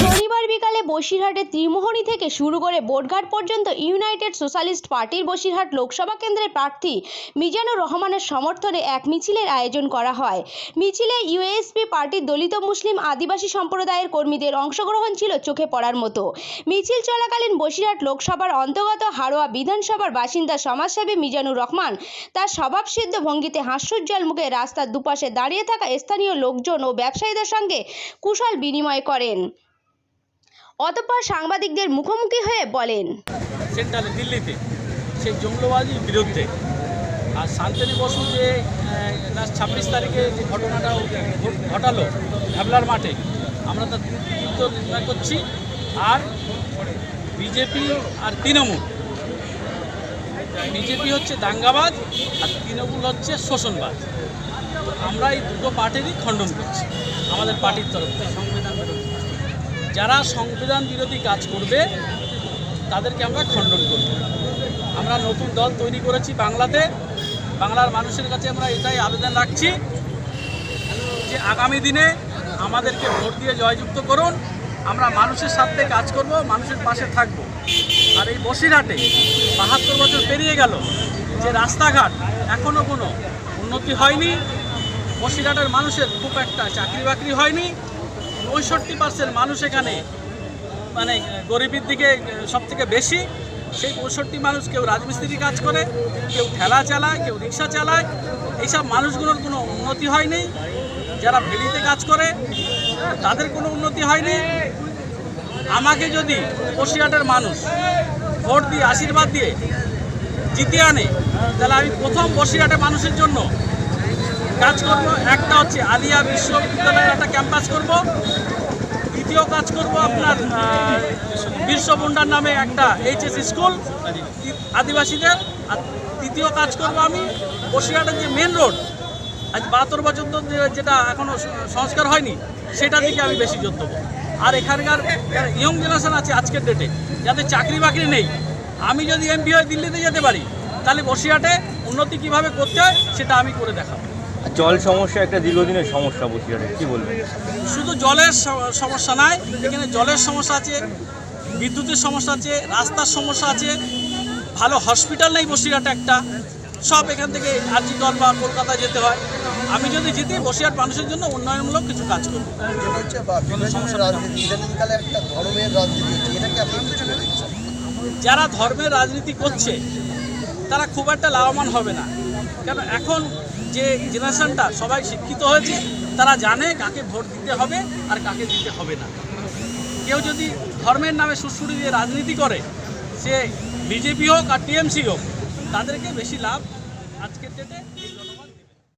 শনিবার বিকালে বসিরহাটের ত্রিমোহনী থেকে শুরু করে বোটঘাট পর্যন্ত ইউনাইটেড সোশ্যালিস্ট পার্টির বসিরহাট লোকসভা কেন্দ্রের প্রার্থী মিজানুর রহমানের সমর্থনে এক মিছিলের আয়োজন করা হয়। মিছিলে ইউএসপি পার্টির দলিত মুসলিম আদিবাসী সম্প্রদায়ের কর্মীদের অংশগ্রহণ ছিল চোখে পড়ার মতো। মিছিল চলাকালীন বসিরহাট লোকসভার অন্তর্গত হাড়োয়া বিধানসভার বাসিন্দা সমাজসেবী মিজানুর রহমান তার স্বভাবসিদ্ধ ভঙ্গিতে হাস্যোজ্জ্বল মুখে রাস্তার দুপাশে দাঁড়িয়ে থাকা স্থানীয় লোকজন ও ব্যবসায়ীদের সঙ্গে কুশল বিনিময় করেন। অতঃপর সাংবাদিকদের মুখোমুখি হয়ে বলেন। সেন্ট্রালে, দিল্লিতে, সেই জঙ্গলবাজির বিরুদ্ধে। আর শান্তনী বসু যে ছাব্বিশ তারিখে যে ঘটনাটা ঘটালো ভ্যাবলার মাঠে, আমরা তার তীব্র নিন্দা করছি। আর বিজেপি আর তৃণমূল, বিজেপি হচ্ছে দাঙ্গাবাদ আর তৃণমূল হচ্ছে শোষণবাদ আমরা এই দুটো পার্টিরই খণ্ডন করছি, আমাদের পার্টির তরফ থেকে। সংবিধান যারা সংবিধান বিরোধী কাজ করবে, তাদেরকে আমরা খণ্ডন করব। আমরা নতুন দল তৈরি করেছি বাংলাতে। বাংলার মানুষের কাছে আমরা এটাই আবেদন রাখছি যে আগামী দিনে আমাদেরকে ভোট দিয়ে জয়যুক্ত করুন। আমরা মানুষের সাথে কাজ করব, মানুষের পাশে থাকব। আর এই বসিরহাটে বাহাত্তর বছর পেরিয়ে গেল যে রাস্তাঘাট এখনও কোনো উন্নতি হয়নি। বসিরহাটের মানুষের খুব একটা চাকরি বাকরি হয়নি। পঁয়ষট্টি পার্সেন্ট মানুষ এখানে মানে গরিবের দিকে সব থেকে বেশি। সেই পঁয়ষট্টি মানুষ কেউ রাজমিস্ত্রি কাজ করে, কেউ ঠেলা চালায়, কেউ রিক্সা চালায়। এইসব মানুষগুলোর কোনো উন্নতি হয়নি। যারা ভেলিতে কাজ করে, তাদের কোনো উন্নতি হয়নি। আমাকে যদি বসিরহাটের মানুষ ভোট দিয়ে, আশীর্বাদ দিয়ে জিতে আনে, তাহলে আমি প্রথম বসিরহাটের মানুষের জন্য কাজ করব একটা হচ্ছে আলিয়া বিশ্ববিদ্যালয়ের একটা ক্যাম্পাস করব। দ্বিতীয় কাজ করব আপনার আহ, বিরস মুন্ডার নামে একটা এইচএস স্কুল আদিবাসীদের। আর তৃতীয় কাজ করব আমি বসিরহাটের যে মেন রোড আজ বাহাত্তর বছর যেটা এখনও সংস্কার হয়নি সেটার দিকে আমি বেশি জোর দেবো। আর এখানকার ইয়ং জেনারেশন আছে আজকের ডেটে যাদের চাকরি বাকরি নেই আমি যদি এমপি হয়ে দিল্লিতে যেতে পারি তাহলে বসিরহাটে উন্নতি কীভাবে করতে হয় সেটা আমি করে দেখাবো। জল সমস্যা একটা দীর্ঘদিনের সমস্যা বসিরহাটে কি বলবেন? শুধু জলের সমস্যা নাই এখানে জলের সমস্যা আছে বিদ্যুতের সমস্যা আছে রাস্তার সমস্যা আছে ভালো হসপিটাল নেই বসিরহাটে একটা সব এখান থেকে আর্জিকল বা কলকাতা যেতে হয়। আমি যদি জিতি বসিরহাট মানুষের জন্য উন্নয়নমূলক কিছু কাজ করব। যারা ধর্মের রাজনীতি করছে তারা খুব একটা লাভবান হবে না। কেন এখন যে জেনারেশনটা সবাই শিক্ষিত হয়েছে, তারা জানে কাকে ভোট দিতে হবে আর কাকে দিতে হবে না। কেউ যদি ধর্মের নামে সুশ্রুড়ি দিয়ে রাজনীতি করে, সে বিজেপি হোক আর টিএমসি হোক, তাদেরকে বেশি লাভ আজকের ডেটে